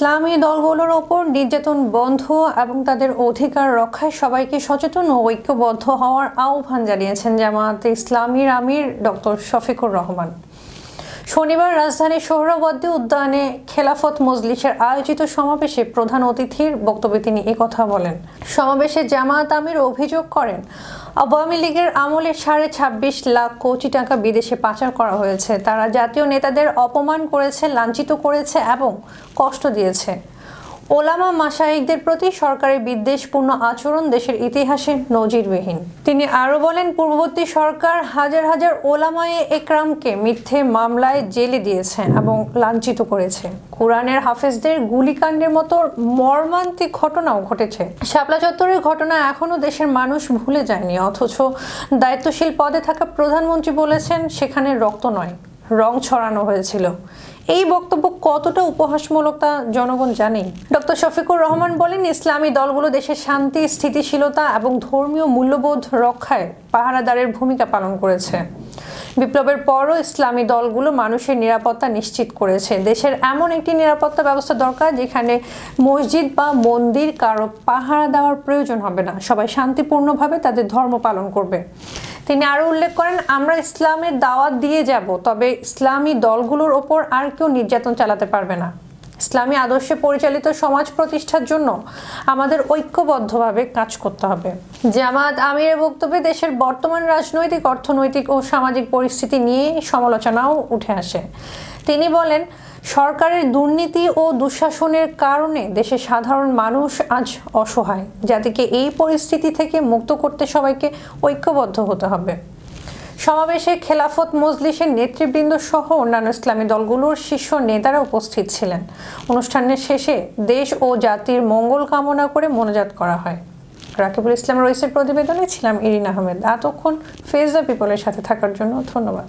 ইসলামী দলগুলোর ওপর নির্যাতন বন্ধ এবং তাদের অধিকার রক্ষায় সবাইকে সচেতন ও ঐক্যবদ্ধ হওয়ার আহ্বান জানিয়েছেন জামায়াত ইসলামীর আমির ডক্টর শফিকুর রহমান। শনিবার রাজধানীর সোহরাবর্দী উদ্যানে খেলাফত মজলিসের আয়োজিত সমাবেশে প্রধান অতিথির বক্তব্যে তিনি কথা বলেন। সমাবেশে জামায়াত আমির অভিযোগ করেন, আওয়ামী লীগের আমলে সাড়ে ছাব্বিশ লাখ কোটি টাকা বিদেশে পাচার করা হয়েছে। তারা জাতীয় নেতাদের অপমান করেছে, লাঞ্ছিত করেছে এবং কষ্ট দিয়েছে। ওলামা মাসাইকদের প্রতি সরকারের বিদ্বেষপূর্ণ আচরণ দেশের ইতিহাসে নজিরবিহীন। তিনি আরও বলেন, পূর্ববর্তী সরকার হাজার হাজার ওলামায়ে একরামকে মিথ্যে মামলায় জেলে দিয়েছে এবং লাঞ্ছিত করেছে। কোরআনের হাফেজদের গুলিকাণ্ডের মতো মর্মান্তিক ঘটনাও ঘটেছে। শাপলা চত্বরের ঘটনা এখনও দেশের মানুষ ভুলে যায়নি, অথচ দায়িত্বশীল পদে থাকা প্রধানমন্ত্রী বলেছেন, সেখানে রক্ত নয়। রং ছড়ানো হয়েছিল। এই বক্তব্য কতটা উপহাসমূলক তা জনগণ জানে ডক্টর শফিকুর রহমান বলেন, ইসলামী দলগুলো দেশের শান্তি, স্থিতিশীলতা এবং ধর্মীয় মূল্যবোধ রক্ষায় পাহারাদারের ভূমিকা পালন করেছে। বিপ্লবের পরও ইসলামী দলগুলো মানুষের নিরাপত্তা নিশ্চিত করেছে। দেশের এমন একটি নিরাপত্তা ব্যবস্থা দরকার, যেখানে মসজিদ বা মন্দির কারও পাহারা দেওয়ার প্রয়োজন হবে না। সবাই শান্তিপূর্ণভাবে তাদের ধর্ম পালন করবে। তিনি আরও উল্লেখ করেন, আমরা ইসলামের দাওয়াত দিয়ে যাব, তবে ইসলামী দলগুলোর ওপর আর কেউ নির্যাতন চালাতে পারবে না। ইসলামী আদর্শে পরিচালিত সমাজ প্রতিষ্ঠার জন্য আমাদের ঐক্যবদ্ধভাবে কাজ করতে হবে। জামাত আমিরের বক্তব্যে দেশের বর্তমান রাজনৈতিক, অর্থনৈতিক ও সামাজিক পরিস্থিতি নিয়ে সমালোচনাও উঠে আসে। তিনি বলেন, সরকারের দুর্নীতি ও দুঃশাসনের কারণে দেশের সাধারণ মানুষ আজ অসহায়। জাতিকে এই পরিস্থিতি থেকে মুক্ত করতে সবাইকে ঐক্যবদ্ধ হতে হবে। সমাবেশে খেলাফত মজলিসের নেতৃবৃন্দ সহ অন্যান্য ইসলামী দলগুলোর শীর্ষ নেতারা উপস্থিত ছিলেন। অনুষ্ঠানের শেষে দেশ ও জাতির মঙ্গল কামনা করে মোনাজাত করা হয়। রাকিবুল ইসলাম রইসের প্রতিবেদনে ছিলাম ইরিন আহমেদ। এতক্ষণ ফেজ দ্য পিপলের সাথে থাকার জন্য ধন্যবাদ।